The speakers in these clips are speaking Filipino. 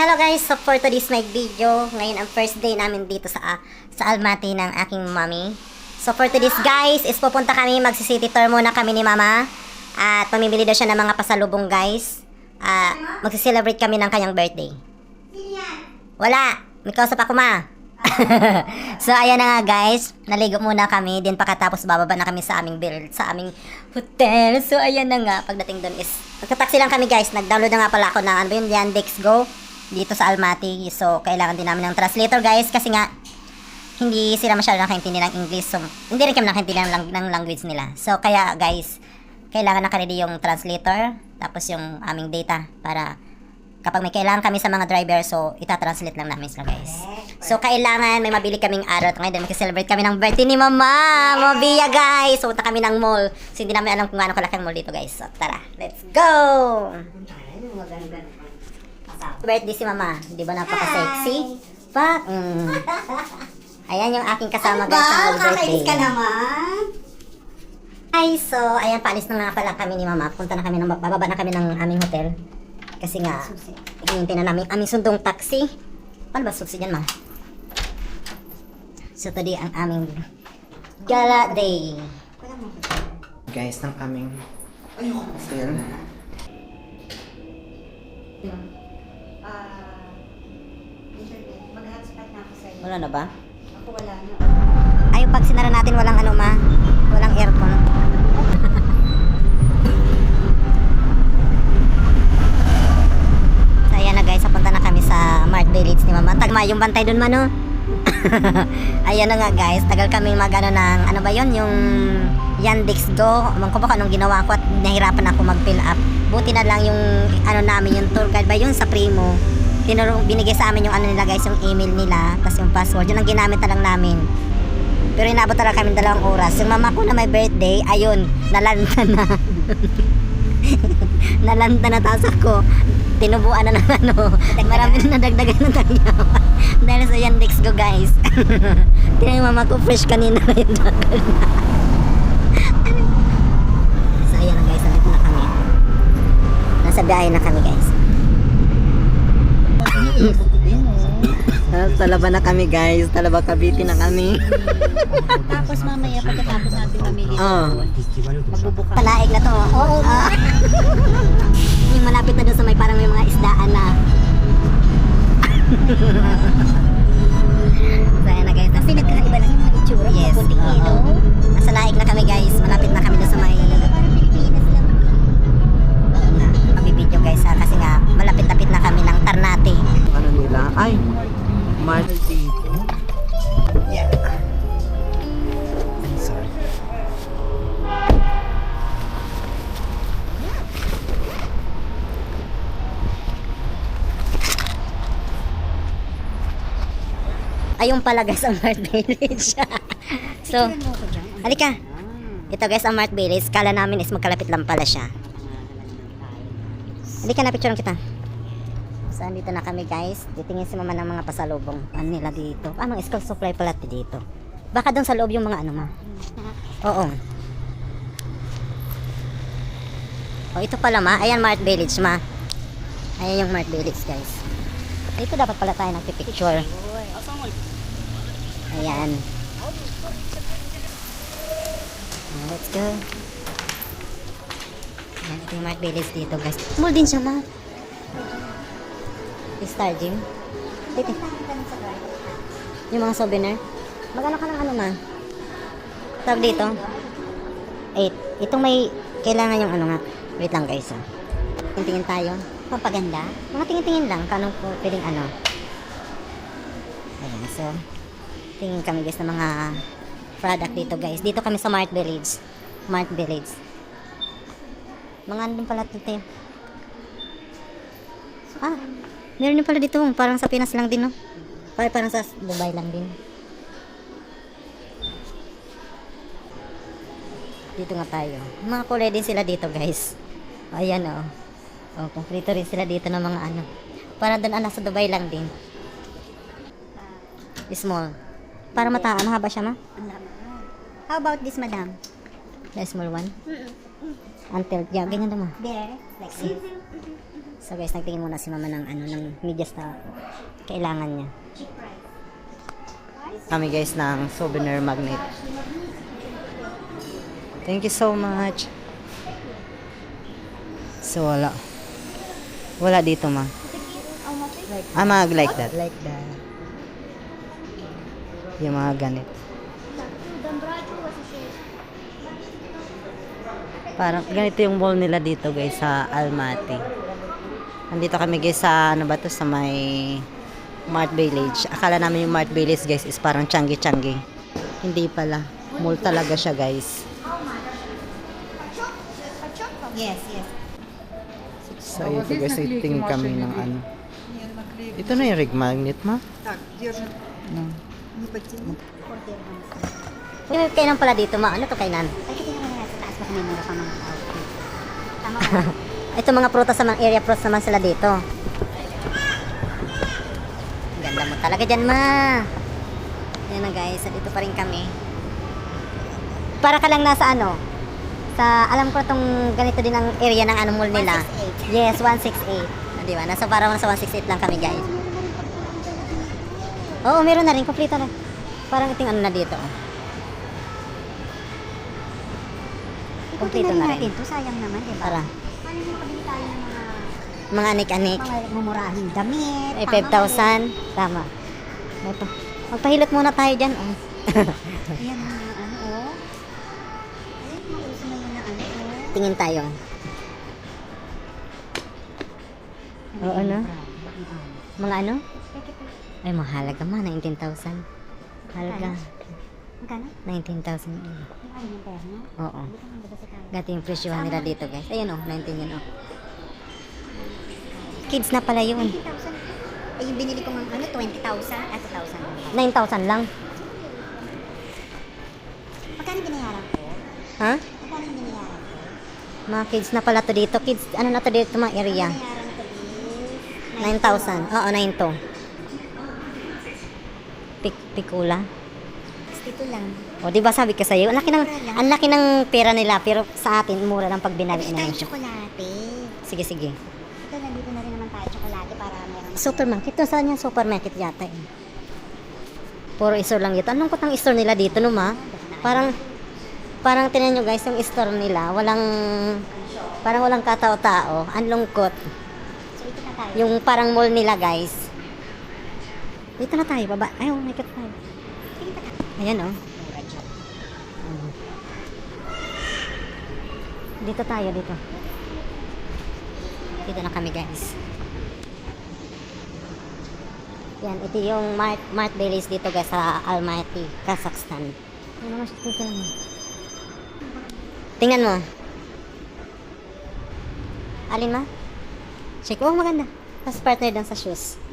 Hello guys, so for today's my video, ngayon ang first day namin dito sa ah, sa Almaty ng aking mommy. So for today's guys, is pupunta kami, magsi-city tour muna kami ni mama. At mamimili daw siya ng mga pasalubong guys. Ah, magsi-celebrate kami ng kanyang birthday. Wala, may kausap ako ma. so ayan na nga guys, naligo muna kami, din pagkatapos bababa na kami sa aming bill, sa aming hotel. So ayan na nga, pagdating doon is, magta-taxi lang kami guys, nag-download na nga pala ako ng ano yun, Yandex Go dito sa Almaty. So kailangan din namin ng translator guys kasi nga hindi sila masyado nakaintindi ng English. So hindi rin kami nakaintindi ng, ng language nila. So kaya guys, kailangan nakaredy yung translator tapos yung aming data para kapag may kailangan kami sa mga driver, so itatranslate lang namin sila guys. So kailangan may mabili kaming araw. Ngayon, mag-celebrate kami ng birthday ni Mama. Mabia guys. So punta kami ng mall. So hindi namin alam kung gaano kalaki ang mall dito guys. So tara, let's go! Birthday si Mama. Di ba napaka-sexy? Pa? Mm. Ayan yung aking kasama guys sa Ba, birthday. kakainis ka naman. Ay, so, ayan, paalis na nga pala kami ni Mama. Punta na kami, ng, bababa na kami ng aming hotel. Kasi nga, hinihintay na namin aming sundong taxi. Paano ba susi dyan, Ma? So, today ang aming gala day. guys ng aming hotel. Ah, internet. Mag-hotspot na ako sa'yo. Wala na ba? Ako wala na. Ay, pag sinara natin walang ano, Ma. Walang aircon. so, ayan na guys, papunta na kami sa Mart Village ni Mama. Tagma, yung bantay dun, Mano. Ayan na nga guys, tagal kami magano ng ano ba yon yung Yandex Go. Ewan ko ba kung anong ginawa ko at nahirapan ako mag-fill up. Buti na lang yung ano namin, yung tour guide ba yun sa Primo. Tinuro, binigay sa amin yung ano nila guys, yung email nila, tapos yung password. Yun ang ginamit na lang namin. Pero inabot talaga kami dalawang oras. Yung mama ko na may birthday, ayun, nalanta na. nalanta na tapos ako. Tinubuan na ng ano. Marami na nadagdagan ng tagyaw. Dahil sa Yandex ko guys. Tingnan yung mama ko fresh kanina na yung dagal na. so ayan guys, nandito na kami. Nasa biyahe na kami guys. Talaba na kami guys. Talaba Cavite na kami. Tapos mamaya pagkatapos natin mamili, Oh. magbubuka. Palaig na to. Oo. Ah. yung malapit na doon sa may parang may mga isdaan na. so, ayan na guys. Kasi nagkaiba lang yung mga itsura. Yes. Puting oo. ilaw. Nasa laig na kami guys. Malapit na kami doon sa may... Pilipinas lang. Oo nga. Mabibidyo guys ha. Kasi nga malapit-lapit na kami ng Tarnate. Ayun pala guys ang Mart Village. so, halika. Ito guys ang Mart Village. Kala namin is magkalapit lang pala siya. Halika na, picture kita. So, andito na kami guys. Titingin si mama ng mga pasalubong. Ano nila dito? Ah, mga school supply pala dito. Baka doon sa loob yung mga ano ma. Oo. Oh, ito pala ma. Ayan Mart Village ma. Ayan yung Mart Village guys. Dito dapat pala tayo nagpipicture. Ayan. Ah, Let's go. Ayan, ito yung Mart Village dito guys. Mall din siya ma. Star Gym. Dito. Yung mga souvenir. Magano ka ng ano ma? Tawag dito. 8. Itong may kailangan yung ano nga. Wait lang guys ah. Tingin tayo. Papaganda. Mga tingin-tingin lang. Kanong pwedeng ano. Ayan. So, tingin kami guys ng mga product dito guys. Dito kami sa Mart Village. Mart Village. Mga din pala dito. Ah, meron din pala dito. Parang sa Pinas lang din, no? Parang, parang sa Dubai lang din. Dito nga tayo. Mga kulay din sila dito, guys. Ayan, oh. Oh, kumplito rin sila dito ng mga ano. Parang doon, ah, nasa Dubai lang din. Small. Para mata, mahaba siya, ma? How about this, madam? The small one? Until, yeah, ganyan naman. There. Like this. So guys, nagtingin muna si mama ng ano ng medyas na kailangan niya. Kami guys ng souvenir magnet. Thank you so much. So wala. Wala dito ma. Ah, mag like that. Like that. Yung mga ganit. Parang ganito yung mall nila dito guys sa Almaty. Nandito kami guys sa ano ba to sa may Mart Village. Akala namin yung Mart Village guys is parang changi-changi. Hindi pala. Mall talaga siya guys. Yes, yes. So ito guys, iting kami ng ano. Ito na yung rig magnet ma. Yung kainan pala dito, ma. Ano to kainan? Ay, kasi naman nasa taas baka may mura pa mga. Tama ba? Ito mga prutas sa mga area fruits naman sila dito. Ganda mo talaga dyan, ma. Yan na guys, dito pa rin kami. Para ka lang nasa ano, sa, alam ko tong ganito din ang area ng ano mall nila. 168. Yes, 168. Ah, Di ba? Nasa parang nasa 168 lang kami guys. Oo, meron na rin. Kompleto na. Parang iting ano na dito. Kompleto na rin rin. natin to. Sayang naman, di ba? Para. Paano yung makabili tayo ng mga Mga anik-anik. mga mumurahing damit? Ay, pamamili? 5,000. Tama. Ito. Magpahilot muna tayo dyan. Oh. Ayan mga ano, oh. Ayan, mga uso na yun na ano, oh. Tingin tayo. Oo, ano? Mga ano? Ay, mahalaga ma. 19,000. Halaga. Magkano? 19,000. Yung ano yung pera mo? Oo. Dati yung presyohan nila dito, guys. Ayun, oh. 19 yun, oh. Kids na pala yun. 20,000. Eh, yung binili ko ng ano, 20,000? Ah, 2,000. 9,000 lang. Magkano binayaran ko? Ha? Magkano binayaran ko? Mga kids na pala to dito. Kids, ano na to dito, mga area. Binayaran ko is 9,000. Oo, 9 to. Pik pikula. 62 lang. O, di ba sabi ko sa'yo, ang laki ng, Mura lang. ang laki ng pera nila, pero sa atin, mura lang pag binawi na tayo tsokolate. Sige, sige. Ito, nandito na rin naman tayo tsokolate para meron. Supermarket. Ito saan yung supermarket yata eh. Puro store lang dito. Anong kot ang store nila dito, no ma? Parang, parang tinan nyo guys, yung store nila, walang, parang walang katao-tao. Ang lungkot. So, ito na tayo. Yung parang mall nila guys. Dito na tayo, baba. Ay, my God, tayo. Ayan oh. Dito tayo, dito. Dito na kami, guys. Yan, ito yung Mart, Mart Baileys dito, guys, sa Almaty, Kazakhstan. Ano. Tingnan mo. Alin ma? Check. Oh, maganda. Tapos partner dan sa shoes.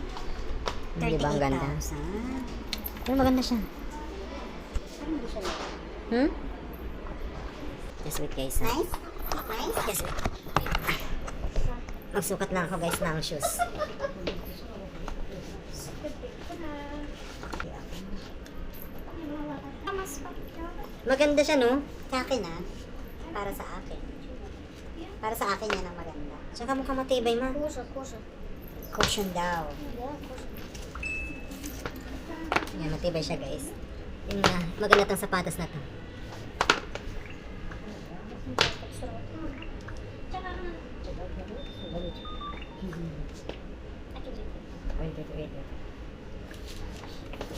Di ba ang ganda? 38,000. Pero maganda siya. Hindi lang. Hmm? Just wait, guys. ha? Nice? Nice? Yes. Magsukat na ako guys ng shoes. Maganda siya no? Sa akin ah. Para sa akin. Para sa akin yan ang maganda. Tsaka mukhang matibay ma. Kusa, kusa. Cushion daw. Yan, matibay siya guys. Yung uh, maganda tong sapatos na to. Wait, wait, wait. wait.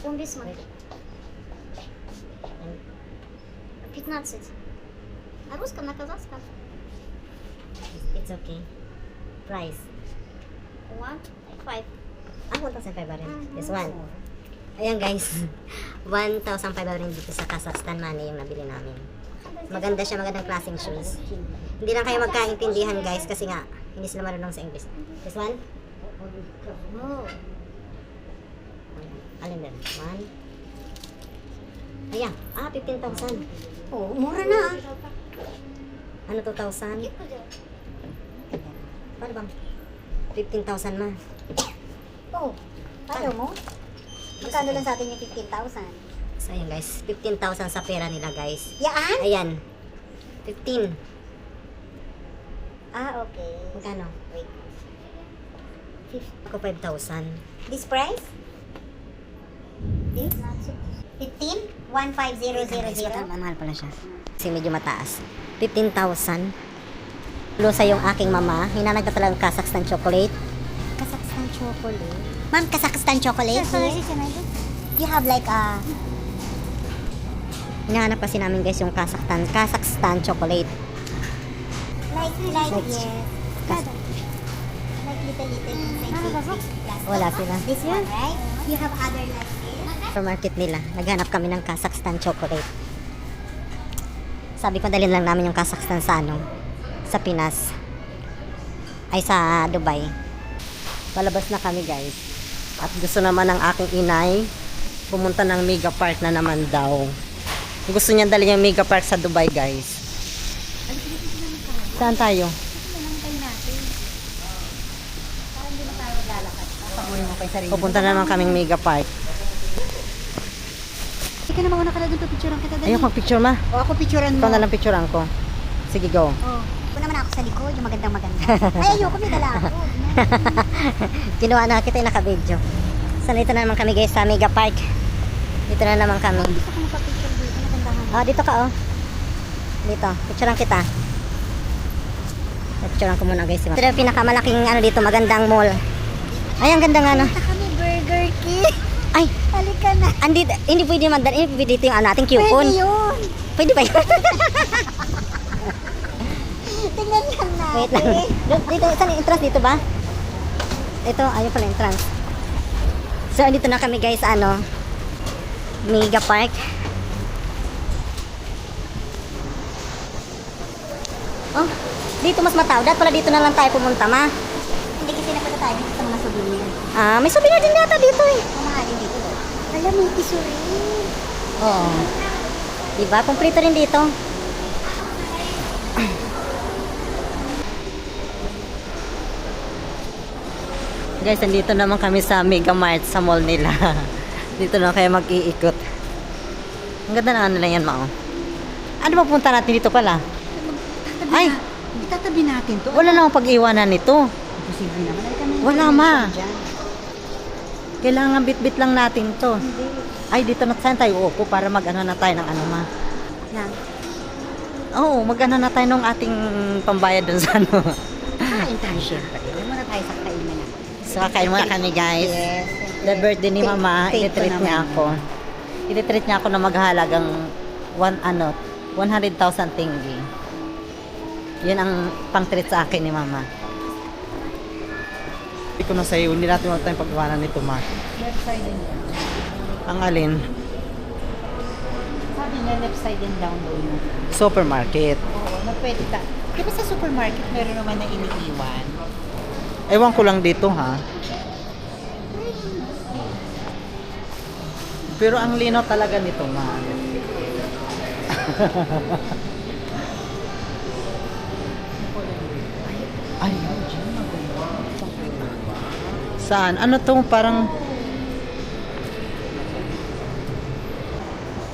On this one. 15. На русском, на казахском. It's okay. Price. One, five. Ah, 1,500 rin. This one. Ayan guys. 1,500 rin dito sa Kazakhstan money yung nabili namin. Maganda siya, magandang klaseng shoes. Hindi lang kayo magkaintindihan guys kasi nga hindi sila marunong sa English. This one? Alin din? One? Ayan. Ah, 15,000. Oh, mura na. Ano 2,000? Paano bang? 15,000 ma. Oh, ayaw mo? Magkano lang sa atin yung 15,000? So ayan guys, 15,000 sa pera nila guys. Yaan? Ayan. 15. Ah, okay. Magkano? Wait. Ako 5,000. This price? This? 15? 15000? Mahal pala siya. Kasi medyo mataas. 15,000. Lusa yung aking mama. Hinanag na talagang Kazakhstan chocolate. Kazakhstan chocolate. Ma'am, Kazakhstan chocolate here. You have like a... Hinahanap kasi namin guys yung Kazakhstan, Kazakhstan chocolate. Like, like, yes. Kas- Like little, little inside big plastic. Wala sila. This one, right? You have other like this? Supermarket nila. Naghanap kami ng Kazakhstan chocolate. Sabi ko dalhin lang namin yung Kazakhstan sa ano, sa Pinas. Ay sa Dubai. Palabas na kami guys. At gusto naman ng aking inay pumunta ng Mega Park na naman daw. Gusto niya dalhin yung Mega Park sa Dubai guys. Saan tayo? Pupunta na naman kaming Mega Park. Sige na mauna ka na dun, picturean kita Ayoko mag-picture ma. O ako picturean mo. Ikaw na lang picturean ko. Sige, go. Oh. Ito naman ako sa likod, yung magandang maganda. Ay, ayoko, may dala ako. Kinuha na kita yung naka-video. So, dito na naman kami guys sa Mega Park. Dito na naman kami. Oh, dito ka oh. Dito. Picturean kita. Picturean ko muna guys. Ito yung pinakamalaking ano dito, magandang mall. Ay, ang ganda nga. Punta kami Burger King. Ay, Halika na. andi, hindi pwede man, hindi pwede dito yung ano, ating coupon. Pwede yun. Pwede ba yun? Tingnan lang natin. Wait lang. Dito, saan yung entrance dito ba? Ito, ayun pala entrance. So, dito na kami guys, ano, Mega Park. Oh, dito mas matao. Dapat pala dito na lang tayo pumunta, ma. Hindi kasi napunta tayo dito sa mga souvenir. Ah, may souvenir din yata dito eh. Mamahalin dito. Alam, may piso rin. Oo. Diba? Kumplito rin dito. Guys, nandito naman kami sa Mega Mart sa mall nila. dito na kayo mag-iikot. Ang ganda na ano lang yan, Mao. Ano ba punta natin dito pala? Tatabi Ay! na. Itatabi natin to. Wala namang pag-iwanan nito. Posible naman. Na. Wala, ma. Kailangan bit-bit lang natin to. Ay, dito na saan tayo uupo para mag-ano na tayo ng ano, ma. Lang. Oo, mag-ano na tayo ng ating pambayad dun sa ano. Kain tayo syempre. Huwag muna tayo sa kainan na. So, kakain muna kami guys. Yes. The birthday ni Mama, take i-treat ko niya ako. I-treat niya ako na maghahalagang one, ano, 100,000 tinggi. Yun ang pang-treat sa akin ni Mama. Hindi ko na sa'yo, hindi natin wala tayong pagkawanan nito, Mark. Left side din yan. Ang alin? Sabi niya left side din down mo. Supermarket. Oo, na pwede ta. Di ba sa supermarket meron naman na iniiwan? Ewan ko lang dito, ha? Pero ang linaw talaga nito, man. Saan? Ano to? Parang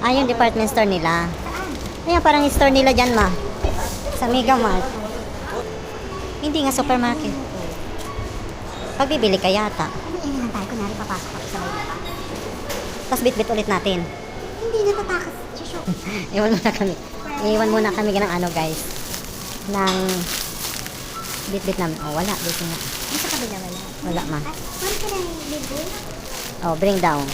Ah, yung department store nila. Ayan, parang store nila dyan, ma. Sa Mega Mart. Hindi nga supermarket. Pagbibili ka yata. Ano lang tayo? Kunwari papasok ako sa loob. Tapos bit-bit ulit natin. Hindi natatakas. Shusho. Iwan muna kami. Iwan muna kami ng ano, guys. Ng bit-bit namin. Oh, wala. Dito nga. Di sa kabila wala. Wala, ma. Saan ka na libre? Oh, bring down.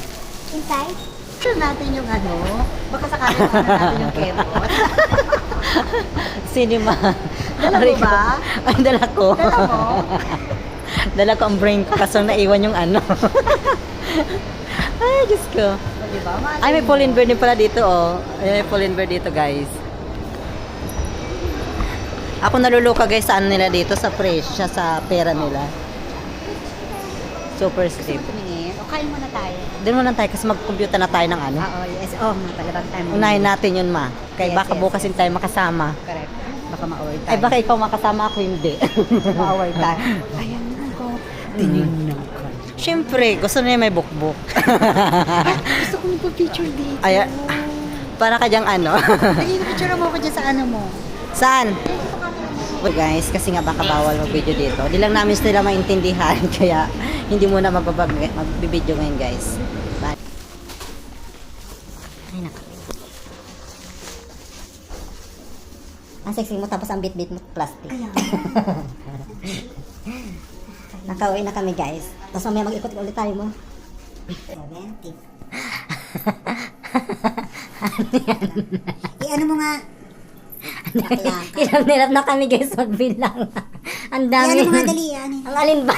Inside? Sure natin yung ano, baka sakali na natin yung kebot. Cinema. Dala mo ba? Ay, dala ko. Dala mo? Dala ko ang brain ko kaso naiwan yung ano. Ay, Diyos ko. Ay, may. Pauline Bird din pala dito, oh. Ay, may Pauline Bird dito, guys. Ako naluluka, guys, sa ano nila dito, sa presyo, sa pera nila. Super steep. O kain muna tayo. Doon muna tayo kasi mag-computer na tayo ng ano. Oo, yes. Oh, mga palabang tayo. Unahin natin yun, ma. Kaya Yes, baka yes, bukas yes. din tayo makasama. Correct. Baka ma-away tayo. Ay, baka ikaw makasama ako, hindi. ma-away tayo. Ayan ko. Tinignan ko. Siyempre, gusto niya may bukbuk. Gusto ko magpa-picture dito. Ay, para ka diyang ano. Sige, picture mo ako dyan sa ano mo. Saan? Well, guys, kasi nga baka bawal mag-video dito. Hindi lang namin sila maintindihan, kaya hindi muna magbibideo ngayon, guys. Bye. Ay, naka. Ang sexy mo tapos ang bit-bit mo plastic. Kaya. Nakauwi na kami guys. Tapos mamaya mag-ikot ulit tayo mo. Romantic. Eh, ano mo nga? Ka. Hirap-hirap na kami guys magbilang. ang Eh, dami. ano mo nga dali? Ano? Ang alin ba?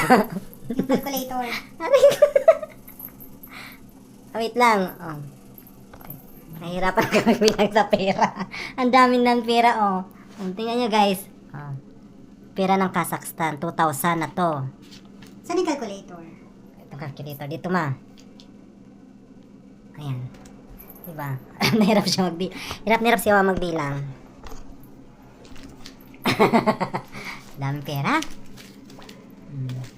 Yung calculator. Wait lang. Oh. Nahirapan kami bilang sa pera. Ang dami ng pera, oh. oh tingnan nyo, guys. Oh. Pera ng Kazakhstan. 2,000 na to. Saan yung calculator? Itong calculator. Dito, ma. Ayan. Diba? Nahirap siya magbi... Hirap na hirap siya magbilang. Dami pera. Hmm.